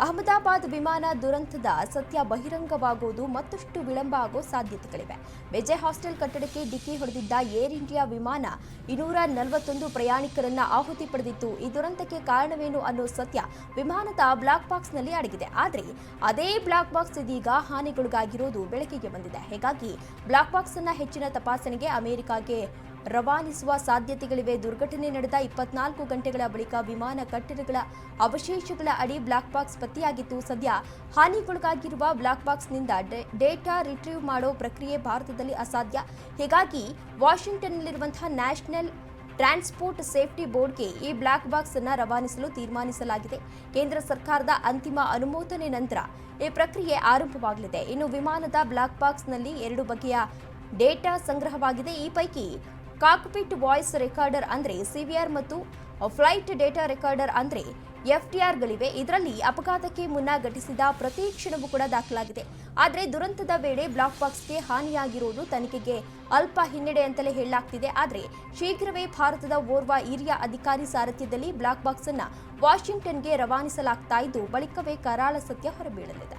ಅಹಮದಾಬಾದ್ ವಿಮಾನ ದುರಂತದ ಸತ್ಯ ಬಹಿರಂಗವಾಗುವುದು ಮತ್ತಷ್ಟು ವಿಳಂಬ ಆಗೋ ಸಾಧ್ಯತೆಗಳಿವೆ. ವಿಜಯ್ ಹಾಸ್ಟೆಲ್ ಕಟ್ಟಡಕ್ಕೆ ಡಿಕ್ಕಿ ಹೊಡೆದಿದ್ದ ಏರ್ ಇಂಡಿಯಾ ವಿಮಾನ ಇನ್ನೂರ ನಲವತ್ತೊಂದು ಪ್ರಯಾಣಿಕರನ್ನ ಆಹುತಿ ಪಡೆದಿತ್ತು. ಈ ದುರಂತಕ್ಕೆ ಕಾರಣವೇನು ಅನ್ನೋ ಸತ್ಯ ವಿಮಾನದ ಬ್ಲಾಕ್ ಬಾಕ್ಸ್ನಲ್ಲಿ ಅಡಗಿದೆ. ಆದರೆ ಅದೇ ಬ್ಲಾಕ್ ಬಾಕ್ಸ್ ಇದೀಗ ಹಾನಿಗೊಳಗಾಗಿರೋದು ಬೆಳಕಿಗೆ ಬಂದಿದೆ. ಹೀಗಾಗಿ ಬ್ಲಾಕ್ ಬಾಕ್ಸ್ ಅನ್ನ ಹೆಚ್ಚಿನ ತಪಾಸಣೆಗೆ ಅಮೆರಿಕಾಗೆ ರವಾನಿಸುವ ಸಾಧ್ಯತೆಗಳಿವೆ. ದುರ್ಘಟನೆ ನಡೆದ ಇಪ್ಪತ್ನಾಲ್ಕು ಗಂಟೆಗಳ ಬಳಿಕ ವಿಮಾನ ಕಟ್ಟಡಗಳ ಅವಶೇಷಗಳ ಅಡಿ ಬ್ಲಾಕ್ ಬಾಕ್ಸ್ ಪತ್ತೆಯಾಗಿತ್ತು. ಸದ್ಯ ಹಾನಿಗೊಳಗಾಗಿರುವ ಬ್ಲಾಕ್ ಬಾಕ್ಸ್ನಿಂದ ಡೇಟಾ ರಿಟ್ರೀವ್ ಮಾಡೋ ಪ್ರಕ್ರಿಯೆ ಭಾರತದಲ್ಲಿ ಅಸಾಧ್ಯ. ಹೀಗಾಗಿ ವಾಷಿಂಗ್ಟನ್ನಲ್ಲಿರುವಂತಹ ನ್ಯಾಷನಲ್ ಟ್ರಾನ್ಸ್ಪೋರ್ಟ್ ಸೇಫ್ಟಿ ಬೋರ್ಡ್ಗೆ ಈ ಬ್ಲಾಕ್ ಬಾಕ್ಸ್ ಅನ್ನು ರವಾನಿಸಲು ತೀರ್ಮಾನಿಸಲಾಗಿದೆ. ಕೇಂದ್ರ ಸರ್ಕಾರದ ಅಂತಿಮ ಅನುಮೋದನೆ ನಂತರ ಈ ಪ್ರಕ್ರಿಯೆ ಆರಂಭವಾಗಲಿದೆ. ಇನ್ನು ವಿಮಾನದ ಬ್ಲಾಕ್ ಬಾಕ್ಸ್ನಲ್ಲಿ ಎರಡು ಬಗೆಯ ಡೇಟಾ ಸಂಗ್ರಹವಾಗಿದೆ. ಈ ಪೈಕಿ ಕಾಕ್ಪಿಟ್ ವಾಯ್ಸ್ ರೆಕಾರ್ಡರ್ ಅಂದ್ರೆ ಸಿವಿಆರ್ ಮತ್ತು ಫ್ಲೈಟ್ ಡೇಟಾ ರೆಕಾರ್ಡರ್ ಅಂದ್ರೆ ಎಫ್ಟಿಆರ್ಗಳಿವೆ. ಇದರಲ್ಲಿ ಅಪಘಾತಕ್ಕೆ ಮುನ್ನ ಘಟಿಸಿದ ಪ್ರತಿ ಕ್ಷಣವೂ ಕೂಡ ದಾಖಲಾಗಿದೆ. ಆದರೆ ದುರಂತದ ವೇಳೆ ಬ್ಲಾಕ್ ಬಾಕ್ಸ್ಗೆ ಹಾನಿಯಾಗಿರುವುದು ತನಿಖೆಗೆ ಅಲ್ಪ ಹಿನ್ನಡೆ ಅಂತಲೇ ಹೇಳಲಾಗ್ತಿದೆ. ಆದರೆ ಶೀಘ್ರವೇ ಭಾರತದ ಓರ್ವ ಹಿರಿಯ ಅಧಿಕಾರಿ ಸಾರಥ್ಯದಲ್ಲಿ ಬ್ಲಾಕ್ ಬಾಕ್ಸ್ ಅನ್ನು ವಾಷಿಂಗ್ಟನ್ಗೆ ರವಾನಿಸಲಾಗ್ತಾ ಇದ್ದು, ಬಳಿಕವೇ ಕರಾಳ ಸತ್ಯ ಹೊರಬೀಳಲಿದೆ.